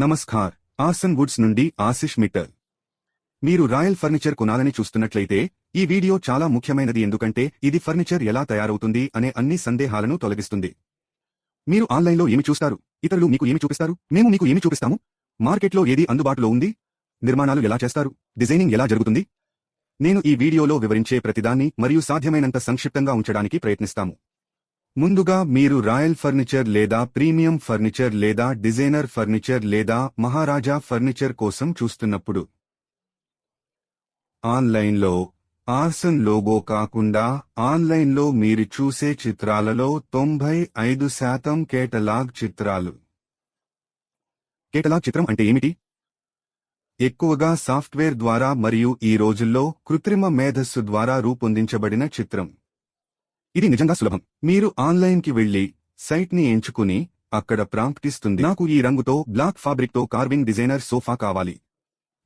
Namaskar. ఆసన్ Woods నుండి ఆశిష్ మిట్టల్. మీరు royal furniture కొనాలని చూస్తున్నట్లయితే ఈ వీడియో చాలా ముఖ్యమైనది ఎందుకంటే ఇది ఫర్నిచర్ ఎలా తయారవుతుంది అనే అన్ని సందేహాలను తొలగిస్తుంది. మీరు ఆన్లైన్లో ఏమి చూస్తారు? ఇతరులు మీకు ఏమి చూపిస్తారు? మేము మీకు ఏమి చూపిస్తాము? మార్కెట్లో ఏది అందుబాటులో ఉంది? నిర్మాణాలు ఎలా చేస్తారు? డిజైనింగ్ ఎలా జరుగుతుంది? నేను ఈ వీడియోలో వివరించే ప్రతిదాన్ని మరియు సాధ్యమైనంత సంక్షిప్తంగా ఉంచడానికి ప్రయత్నిస్తాము. ముందుగా మీరు రాయల్ ఫర్నిచర్ లేదా ప్రీమియం ఫర్నిచర్ లేదా డిజైనర్ ఫర్నిచర్ లేదా మహారాజా ఫర్నిచర్ కోసం చూస్తున్నప్పుడు ఆన్లైన్లో ఆర్సన్ లోగో కాకుండా ఆన్లైన్లో మీరు చూసే చిత్రాలలో తొంభై ఐదు శాతం కేటలాగ్ చిత్రాలు. కేటలాగ్ చిత్రం అంటే ఏమిటి? ఎక్కువగా సాఫ్ట్వేర్ ద్వారా మరియు ఈ రోజుల్లో కృత్రిమ మేధస్సు ద్వారా రూపొందించబడిన చిత్రం. ఇది నిజంగా సులభం. మీరు ఆన్లైన్కి వెళ్ళి సైట్ని ఎంచుకుని అక్కడ ప్రాంప్ట్ ఇస్తుంది. నాకు ఈ రంగుతో బ్లాక్ ఫాబ్రిక్తో కార్వింగ్ డిజైనర్ సోఫా కావాలి.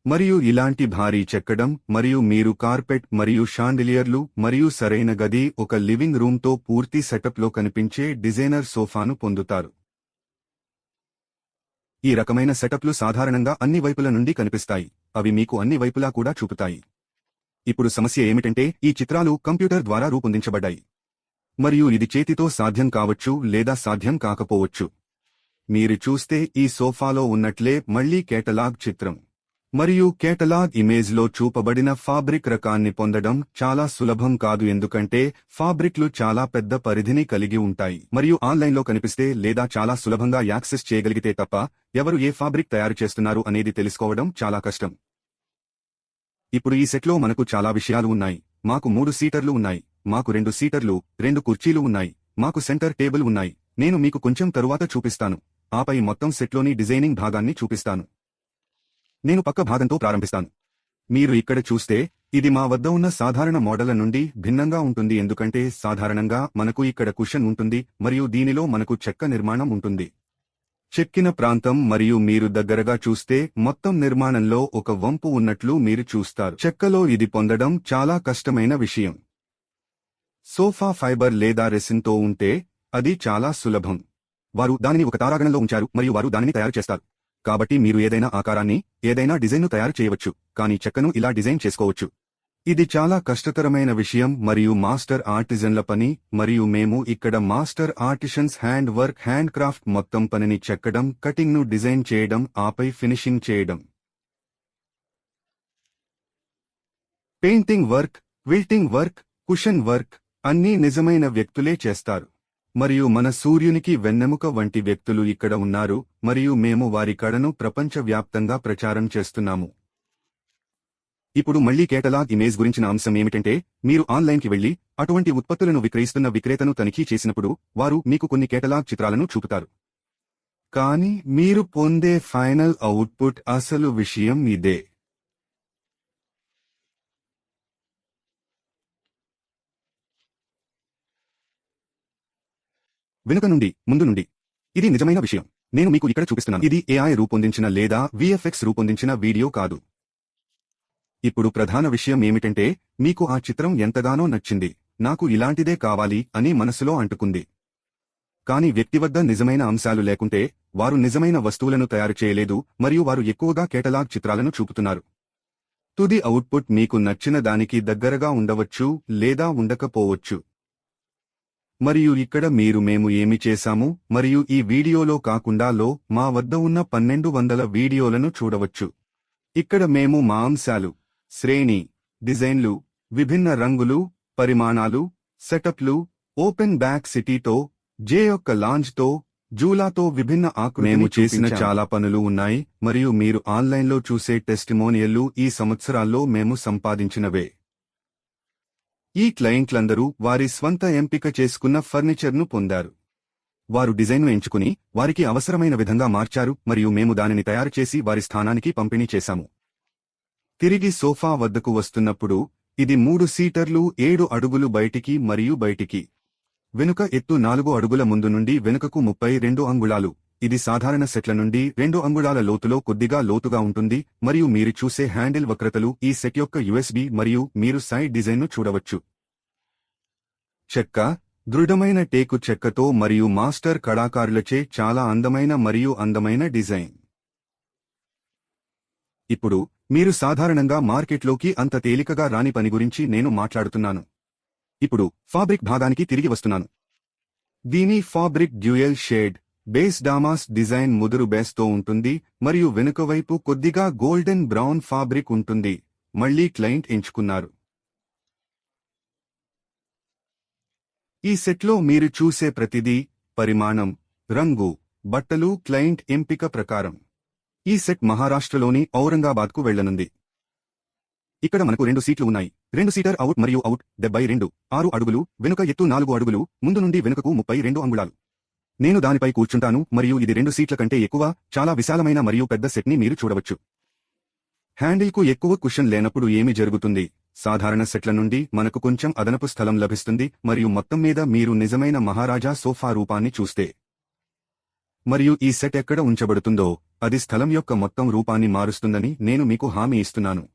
మరియు ఇలాంటి భారీ చెక్కడం మరియు మీరు కార్పెట్ మరియు షాండిలియర్లు మరియు సరైన గది ఒక లివింగ్ రూమ్తో పూర్తి సెటప్లో కనిపించే డిజైనర్ సోఫాను పొందుతారు. ఈ రకమైన సెటప్లు సాధారణంగా అన్ని వైపుల నుండి కనిపిస్తాయి. అవి మీకు అన్ని వైపులా కూడా చూపుతాయి. ఇప్పుడు సమస్య ఏమిటంటే ఈ చిత్రాలు కంప్యూటర్ ద్వారా రూపొందించబడ్డాయి. మరియు ఇది చేతితో సాధ్యం కావచ్చు లేదా సాధ్యం కాకపోవచ్చు. మీరు చూస్తే ఈ సోఫాలో ఉన్నట్లే మళ్ళీ కేటలాగ్ చిత్రం. మరియు కేటలాగ్ ఇమేజ్లో చూపబడిన ఫాబ్రిక్ రకాన్ని పొందడం చాలా సులభం కాదు ఎందుకంటే ఫాబ్రిక్లు చాలా పెద్ద పరిధిని కలిగి ఉంటాయి. మరియు ఆన్లైన్లో కనిపిస్తే లేదా చాలా సులభంగా యాక్సెస్ చేయగలిగితే తప్ప ఎవరు ఏ ఫాబ్రిక్ తయారు చేస్తున్నారు అనేది తెలుసుకోవడం చాలా కష్టం. ఇప్పుడు ఈ సెట్లో మనకు చాలా విషయాలు ఉన్నాయి. మాకు మూడు సీటర్లు ఉన్నాయి. మాకు రెండు సీటర్లు రెండు కుర్చీలు ఉన్నాయి. మాకు సెంటర్ టేబుల్ ఉన్నాయి. నేను మీకు కొంచెం తరువాత చూపిస్తాను. ఆపై మొత్తం సెట్లోని డిజైనింగ్ భాగాన్ని చూపిస్తాను. నేను పక్క భాగంతో ప్రారంభిస్తాను. మీరు ఇక్కడ చూస్తే ఇది మా వద్ద ఉన్న సాధారణ మోడళ్ళ నుండి భిన్నంగా ఉంటుంది. ఎందుకంటే సాధారణంగా మనకు ఇక్కడ కుషన్ ఉంటుంది మరియు దీనిలో మనకు చెక్క నిర్మాణం ఉంటుంది. చెక్కిన ప్రాంతం మరియు మీరు దగ్గరగా చూస్తే మొత్తం నిర్మాణంలో ఒక వంపు ఉన్నట్లు మీరు చూస్తారు. చెక్కలో ఇది పొందడం చాలా కష్టమైన విషయం. సోఫా ఫైబర్ లేదా రెసిన్తో ఉంటే అది చాలా సులభం. వారు దానిని ఒక తారాగణంలో ఉంచారు మరియు వారు దానిని తయారు చేస్తారు. కాబట్టి మీరు ఏదైనా ఆకారాన్ని ఏదైనా డిజైన్ను తయారు చేయవచ్చు కానీ చెక్కను ఇలా డిజైన్ చేసుకోవచ్చు. ఇది చాలా కష్టతరమైన విషయం మరియు మాస్టర్ ఆర్టిజన్ల పని మరియు మేము ఇక్కడ master artisans hand work hand craft మొత్తం పనిని చెక్కడం కటింగ్ను డిజైన్ చేయడం ఆపై ఫినిషింగ్ చేయడం. Painting work quilting work cushion work అన్నీ నిజమైన వ్యక్తులే చేస్తారు. మరియు మన సూర్యునికి వెన్నెముక వంటి వ్యక్తులు ఇక్కడ ఉన్నారు మరియు మేము వారి కడను ప్రపంచవ్యాప్తంగా ప్రచారం చేస్తున్నాము. ఇప్పుడు మళ్ళీ కేటలాగ్ ఇమేజ్ గురించిన అంశం ఏమిటంటే మీరు ఆన్లైన్కి వెళ్ళి అటువంటి ఉత్పత్తులను విక్రయిస్తున్న విక్రేతను తనిఖీ చేసినప్పుడు వారు మీకు కొన్ని కేటలాగ్ చిత్రాలను చూపుతారు. కానీ మీరు పొందే ఫైనల్ అవుట్పుట్ అసలు విషయం ఇదే. వెనుక నుండి ముందు నుండి. ఇది నిజమైన విషయం. నేను మీకు ఇక్కడ చూపిస్తున్నాను. ఇది ఏఐ రూపొందించిన లేదా విఎఫ్ఎక్స్ రూపొందించిన వీడియో కాదు. ఇప్పుడు ప్రధాన విషయం ఏమిటంటే మీకు ఆ చిత్రం ఎంతగానో నచ్చింది. నాకు ఇలాంటిదే కావాలి అని మనసులో అంటుకుంది. కాని వ్యక్తి వద్ద నిజమైన అంశాలు లేకుంటే వారు నిజమైన వస్తువులను తయారు చేయలేదు మరియు వారు ఎక్కువగా కేటలాగ్ చిత్రాలను చూపుతున్నారు. తుది అవుట్పుట్ మీకు నచ్చిన దానికి దగ్గరగా ఉండవచ్చు లేదా ఉండకపోవచ్చు. మరియు ఇక్కడ మీరు మేము ఏమి చేశాము? మరియు ఈ వీడియోలో కాకుండా లో మా వద్ద ఉన్న పన్నెండు వందల వీడియోలను చూడవచ్చు. ఇక్కడ మేము మా అంశాలు శ్రేణి డిజైన్లు విభిన్న రంగులు పరిమాణాలు సెటప్లు ఓపెన్ బ్యాక్ సిటీతో జే యొక్క లాంజ్తో జూలాతో విభిన్న ఆకు మేము చేసిన చాలా పనులు ఉన్నాయి మరియు మీరు ఆన్లైన్లో చూసే టెస్టిమోనియల్లు ఈ సంవత్సరాల్లో మేము సంపాదించినవే. ఈ క్లయింట్లందరూ వారి స్వంత ఎంపిక చేసుకున్న ఫర్నిచర్ను పొందారు. వారు డిజైన్ను ఎంచుకుని వారికి అవసరమైన విధంగా మార్చారు మరియు మేము దానిని తయారు చేసి వారి స్థానానికి పంపిణీ చేశాము. తిరిగి సోఫా వద్దకు వస్తున్నప్పుడు ఇది మూడు సీటర్లు ఏడు అడుగులు బయటికి మరియు బయటికి. వెనుక ఎత్తు నాలుగు అడుగుల ముందు నుండి వెనుకకు ముప్పై రెండు అంగుళాలు. ఇది సాధారణ సెట్ల నుండి రెండు అంగుళాల లోతులో కొద్దిగా లోతుగా ఉంటుంది మరియు మీరు చూసే హ్యాండిల్ వక్రతలు ఈ సెట్ యొక్క యుఎస్బి మరియు మీరు సైడ్ డిజైన్ను చూడవచ్చు. చెక్క. దృఢమైన టేకు చెక్కతో మరియు మాస్టర్ కళాకారులచే చాలా అందమైన మరియు అందమైన డిజైన్. ఇప్పుడు మీరు సాధారణంగా మార్కెట్లోకి అంత తేలికగా రాని పని గురించి నేను మాట్లాడుతున్నాను. ఇప్పుడు ఫాబ్రిక్ భాగానికి తిరిగి వస్తున్నాను. దీని fabric dual shade. Base damask design ముదురు బేస్తో ఉంటుంది మరియు వెనుకవైపు కొద్దిగా గోల్డెన్ బ్రౌన్ ఫాబ్రిక్ ఉంటుంది. మళ్ళీ క్లయింట్ ఎంచుకున్నారు. ఈ సెట్లో మీరు చూసే ప్రతిదీ పరిమాణం రంగు బట్టలు క్లయింట్ ఎంపిక ప్రకారం. ఈ సెట్ మహారాష్ట్రలోని ఔరంగాబాద్కు వెళ్ళనుంది ఇక్కడ మనకు రెండు సీట్లు ఉన్నాయి. రెండు సీటర్ అవుట్ మరియు అవుట్ డెబ్బై రెండు ఆరు అడుగులు వెనుక ఎత్తు నాలుగు అడుగులు ముందు నుండి వెనుకకు ముప్పై రెండు అంగుళాలు. నేను దానిపై కూర్చుంటాను మరియు ఇది రెండు సీట్ల కంటే ఎక్కువ చాలా విశాలమైన మరియు పెద్ద సెట్ని మీరు చూడవచ్చు. హ్యాండిల్కు ఎక్కువ కుషన్ లేనప్పుడు ఏమి జరుగుతుంది? సాధారణ సెట్ల నుండి మనకు కొంచెం అదనపు స్థలం లభిస్తుంది మరియు మొత్తం మీద మీరు నిజమైన మహారాజా సోఫా రూపాన్ని చూస్తే. మరియు ఈ సెట్ ఎక్కడ ఉంచబడుతుందో అది స్థలం యొక్క మొత్తం రూపాన్ని మారుస్తుందని నేను మీకు హామీ ఇస్తున్నాను.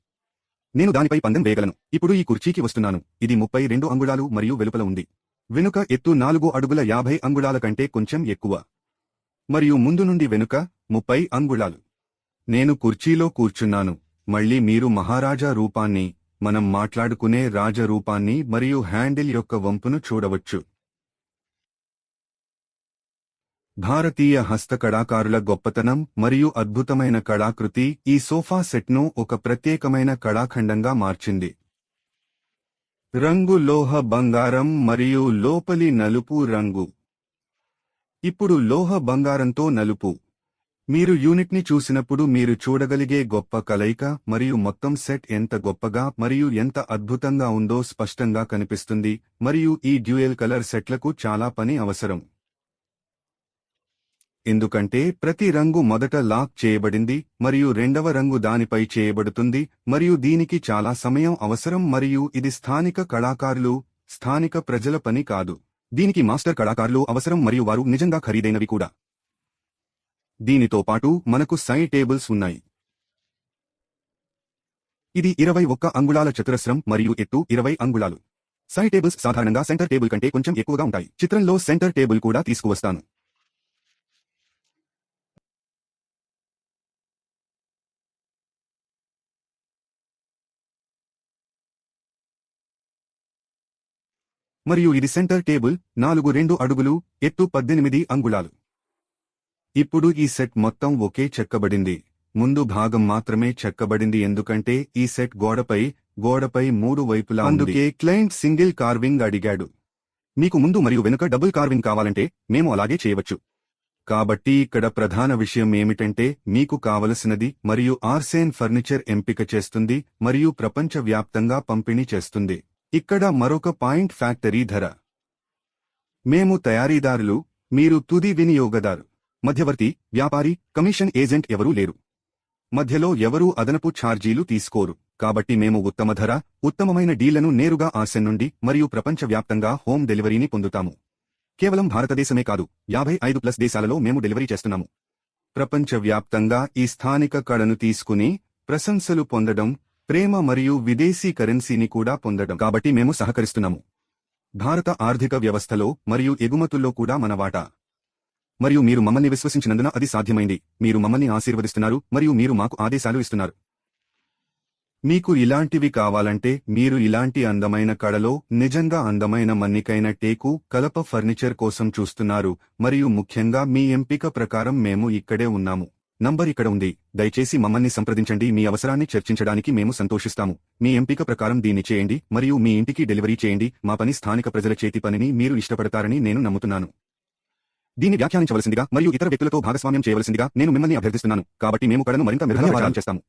నేను దానిపై పందెం వేయగలను. ఇప్పుడు ఈ కుర్చీకి వస్తున్నాను. ఇది ముప్పై రెండు అంగుళాలు మరియు వెలుపల ఉంది. వెనుక ఎత్తు నాలుగు అడుగుల యాభై అంగుళాల కంటే కొంచెం ఎక్కువ. మరియు ముందు నుండి వెనుక ముప్పై అంగుళాలు. నేను కుర్చీలో కూర్చున్నాను. మళ్ళీ మీరు మహారాజా రూపాన్ని మనం మాట్లాడుకునే రాజరూపాన్ని మరియు హ్యాండిల్ యొక్క వంపును చూడవచ్చు. భారతీయ హస్తకళాకారుల గొప్పతనం మరియు అద్భుతమైన కళాకృతి ఈ సోఫా సెట్ను ఒక ప్రత్యేకమైన కళాఖండంగా మార్చింది. రంగు లోహ బంగారం మరియు లోపలి నలుపు రంగు. ఇప్పుడు లోహ బంగారంతో నలుపు. మీరు యూనిట్ని చూసినప్పుడు మీరు చూడగలిగే గొప్ప కలయిక మరియు మొత్తం సెట్ ఎంత గొప్పగా మరియు ఎంత అద్భుతంగా ఉందో స్పష్టంగా కనిపిస్తుంది మరియు ఈ డ్యూయల్ కలర్ సెట్లకు చాలా పని అవసరం. ఎందుకంటే ప్రతి రంగు మొదట లాక్ చేయబడింది మరియు రెండవ రంగు దానిపై చేయబడుతుంది మరియు దీనికి చాలా సమయం అవసరం మరియు ఇది స్థానిక కళాకారులు స్థానిక ప్రజల పని కాదు. దీనికి మాస్టర్ కళాకారులు అవసరం మరియు వారు నిజంగా ఖరీదైనవి కూడా. దీనితో పాటు మనకు సై టేబుల్స్ ఉన్నాయి. ఇది ఇరవై ఒక్క అంగుళాల చతురస్రం మరియు ఎత్తు ఇరవై అంగుళాలు. సై టేబుల్స్ సాధారణంగా సెంటర్ టేబుల్ కంటే కొంచెం ఎక్కువగా ఉంటాయి. చిత్రంలో సెంటర్ టేబుల్ కూడా తీసుకువస్తాను. మరియు ఇది సెంటర్ టేబుల్ నాలుగు రెండు అడుగులు ఎత్తు పద్దెనిమిది అంగుళాలు. ఇప్పుడు ఈ సెట్ మొత్తం ఒకే చెక్కబడింది. ముందు భాగం మాత్రమే చెక్కబడింది ఎందుకంటే ఈ సెట్ గోడపై గోడపై మూడు వైపులా అందుకే క్లయింట్ సింగిల్ కార్వింగ్ అడిగాడు. మీకు ముందు మరియు వెనుక డబుల్ కార్వింగ్ కావాలంటే మేము అలాగే చేయవచ్చు. కాబట్టి ఇక్కడ ప్రధాన విషయం ఏమిటంటే మీకు కావలసినది మరియు ఆర్సేన్ ఫర్నిచర్ ఎంపిక చేస్తుంది మరియు ప్రపంచవ్యాప్తంగా పంపిణీ చేస్తుంది. ఇక్కడ మరొక పాయింట్ ఫ్యాక్టరీ ధర. మేము తయారీదారులు మీరు తుది వినియోగదారు. మధ్యవర్తి వ్యాపారి కమిషన్ ఏజెంట్ ఎవరూ లేరు. మధ్యలో ఎవరూ అదనపు ఛార్జీలు తీసుకోరు. కాబట్టి మేము ఉత్తమ ధర ఉత్తమమైన డీలను నేరుగా ఆసెన్ నుండి మరియు ప్రపంచవ్యాప్తంగా హోమ్ డెలివరీని పొందుతాము. కేవలం భారతదేశమే కాదు యాభై ఐదు ప్లస్ దేశాలలో మేము డెలివరీ చేస్తున్నాము. ప్రపంచవ్యాప్తంగా ఈ స్థానిక కళను తీసుకుని ప్రశంసలు పొందడం ప్రేమ మరియు విదేశీ కరెన్సీని కూడా పొందడం. కాబట్టి మేము సహకరిస్తున్నాము. భారత ఆర్థిక వ్యవస్థలో మరియు ఎగుమతుల్లో కూడా మన వాటా. మరియు మీరు మమ్మల్ని విశ్వసించినందున అది సాధ్యమైంది. మీరు మమ్మల్ని ఆశీర్వదిస్తున్నారు మరియు మీరు మాకు ఆదేశాలు ఇస్తున్నారు. మీకు ఇలాంటివి కావాలంటే మీరు ఇలాంటి అందమైన కడలో నిజంగా అందమైన మన్నికైన టేకు కలప ఫర్నిచర్ కోసం చూస్తున్నారు. మరియు ముఖ్యంగా మీ ఎంపిక ప్రకారం మేము ఇక్కడే ఉన్నాము. నంబర్ ఇక్కడ ఉంది. దయచేసి మమ్మల్ని సంప్రదించండి. మీ అవసరాన్ని చర్చించడానికి మేము సంతోషిస్తాము. మీ ఎంపిక ప్రకారం దీన్ని చేయండి మరియు మీ ఇంటికి డెలివరీ చేయండి. మా పని స్థానిక ప్రజల చేతి పనిని మీరు ఇష్టపడతారని నేను నమ్ముతున్నాను. దీన్ని వ్యాఖ్యానించవలసిందిగా మరియు ఇతర వ్యక్తులతో భాగస్వామ్యం చేయవలసిందిగా నేను మిమ్మల్ని అభ్యర్థిస్తున్నాను. కాబట్టి మేము కళను మరింత మెరుగైన చేస్తాము.